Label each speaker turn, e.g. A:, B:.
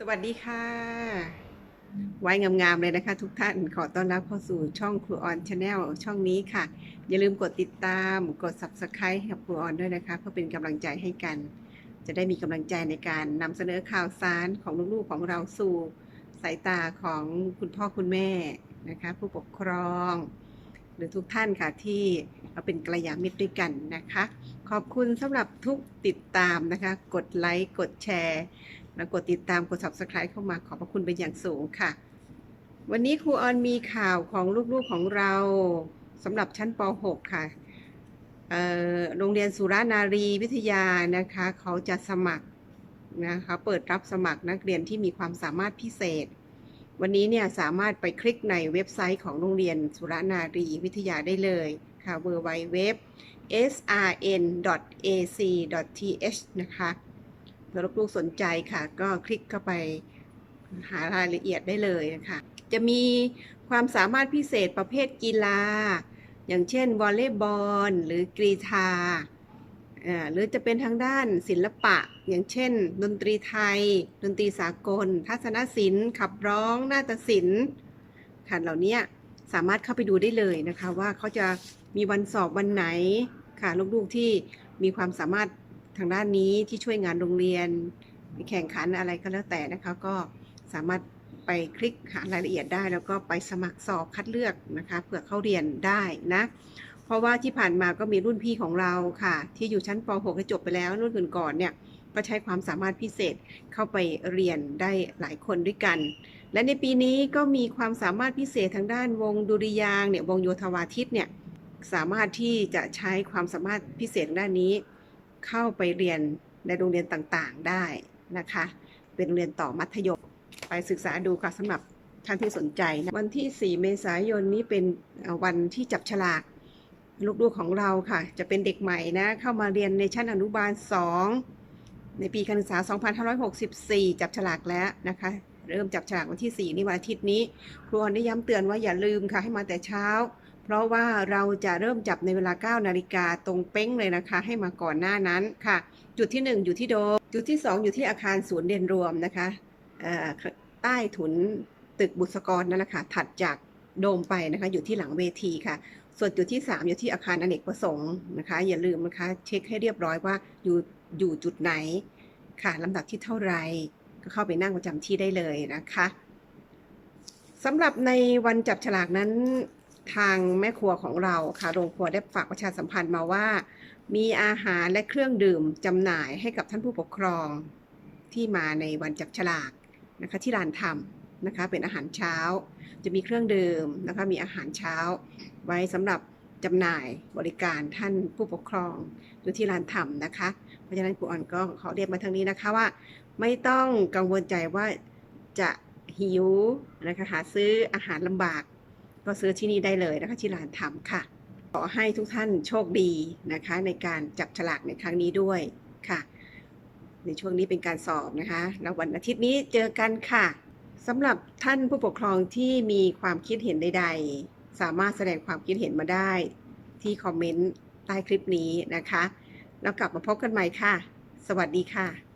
A: สวัสดีค่ะ ไว้งามๆเลยนะคะ ทุกท่านขอต้อนรับเข้าสู่ช่องครูออนชาแนลช่องนี้ค่ะ อย่าลืมกดติดตามกด subscribe ให้กับครูออนด้วยนะคะ เพื่อเป็นกำลังใจให้กัน จะได้มีกำลังใจในการนำเสนอข่าวสารของลูกๆของเราสู่สายตาของคุณพ่อคุณแม่นะคะ ผู้ปกครอง หรือทุกท่านค่ะที่เราเป็นกัลยาณมิตรด้วยกันนะคะ ขอบคุณสำหรับทุกติดตามนะคะ กดไลค์กดแชร์ แล้วกดติดตามกด subscribe เข้ามาขอบพระคุณเป็นอย่างสูงค่ะ วันนี้ครูออนมีข่าวของลูกๆของเราสำหรับชั้นป .6 ค่ะโรงเรียนสุรานารีวิทยานะคะเขาจะสมัครนะคะเปิดรับสมัครนักเรียนที่มีความสามารถพิเศษ วันนี้เนี่ยสามารถไปคลิกในเว็บไซต์ของโรงเรียนสุรานารีวิทยาได้เลยค่ะ w w w srn.ac.th นะคะ เผื่อลูกๆสนใจค่ะ ก็คลิกเข้าไปหารายละเอียดได้เลยนะคะจะมีความสามารถพิเศษประเภทกีฬา อย่างเช่นวอลเลย์บอลหรือกรีธาอ่าหรือจะเป็นทางด้านศิลปะ อย่างเช่น ดนตรีไทย ดนตรีสากล ทัศนศิลป์ ขับร้องนาฏศิลป์ค่ะเหล่านี้สามารถเข้าไปดูได้เลยนะคะ ว่าเขาจะมีวันสอบวันไหนค่ะลูกๆที่มีความสามารถ ทางด้านนี้ที่ช่วยงานโรงเรียนแข่งขันอะไรก็แล้วแต่นะคะ ก็สามารถไปคลิกหารายละเอียดได้ แล้วก็ไปสมัครสอบคัดเลือกนะคะเผื่อเข้าเรียนได้นะ เพราะว่าที่ผ่านมาก็มีรุ่นพี่ของเราค่ะ ที่อยู่ชั้นป .6 จบไปแล้วรุ่นก่อนๆเนี่ยก็ใช้ความสามารถพิเศษเข้าไปเรียนได้หลายคนด้วยกัน และในปีนี้ก็มีความสามารถพิเศษทางด้านวงดุริยางเนี่ยวงโยธวาทิตเนี่ยสามารถที่จะใช้ความสามารถพิเศษทางด้านนี้ เข้าไปเรียนในโรงเรียนต่างๆได้นะคะ เป็นโรงเรียนต่อมัธยม ไปศึกษาดูค่ะสำหรับท่านที่สนใจนะวันที่ 4 เมษายนนี้เป็นวันที่จับฉลากลูกๆของเราค่ะ จะเป็นเด็กใหม่นะ เข้ามาเรียนในชั้นอนุบาล 2 ในปีการศึกษา 2564 จับฉลากแล้วนะคะ เริ่มจับฉลากวันที่ 4 นี่วันอาทิตย์นี้ ครูออนได้ย้ำเตือนว่าอย่าลืมค่ะให้มาแต่เช้า เพราะว่าเราจะเริ่มจับในเวลา 9 นาฬิกาตรงเป้งเลยนะคะ ให้มาก่อนหน้านั้นค่ะ จุดที่ 1 อยู่ที่โดม จุดที่ 2 อยู่ที่อาคารศูนย์เรียนรวมนะคะใต้ถุนตึกบุษกรนั่นแหละค่ะถัดจากโดมไปนะคะอยู่ที่หลังเวทีค่ะ ส่วนจุดที่ 3 อยู่ที่อาคารอเนกประสงค์นะคะ อย่าลืมนะคะ เช็คให้เรียบร้อยว่าอยู่อยู่จุดไหนค่ะลำดับที่เท่าไหรก็เข้าไปนั่งประจำที่ได้เลยนะคะสำหรับในวันจับฉลากนั้น ทางแม่ครัวของเราค่ะโรงครัวได้ฝากประชาสัมพันธ์มาว่า มีอาหารและเครื่องดื่มจำหน่ายให้กับท่านผู้ปกครองที่มาในวันจับฉลากนะคะที่ร้านทำนะคะเป็นอาหารเช้า จะมีเครื่องดื่มนะคะมีอาหารเช้า ไว้สำหรับจำหน่ายบริการท่านผู้ปกครองอยู่ที่ร้านทำนะคะ เพราะฉะนั้นครูอ่อนก็ขอเรียกมาทางนี้นะคะว่า ไม่ต้องกังวลใจว่าจะหิวนะคะหาซื้ออาหารลำบาก ก็ซื้อที่นี่ได้เลยนะคะที่ร้านทำค่ะ ขอให้ทุกท่านโชคดีนะคะ ในการจับฉลากในครั้งนี้ด้วยค่ะ ในช่วงนี้เป็นการสอบนะคะ แล้ววันอาทิตย์นี้เจอกันค่ะสำหรับท่านผู้ปกครองที่มีความคิดเห็นใด ๆ สามารถแสดงความคิดเห็นมาได้ที่คอมเมนต์ใต้คลิปนี้นะคะ แล้วกลับมาพบกันใหม่ค่ะ สวัสดีค่ะ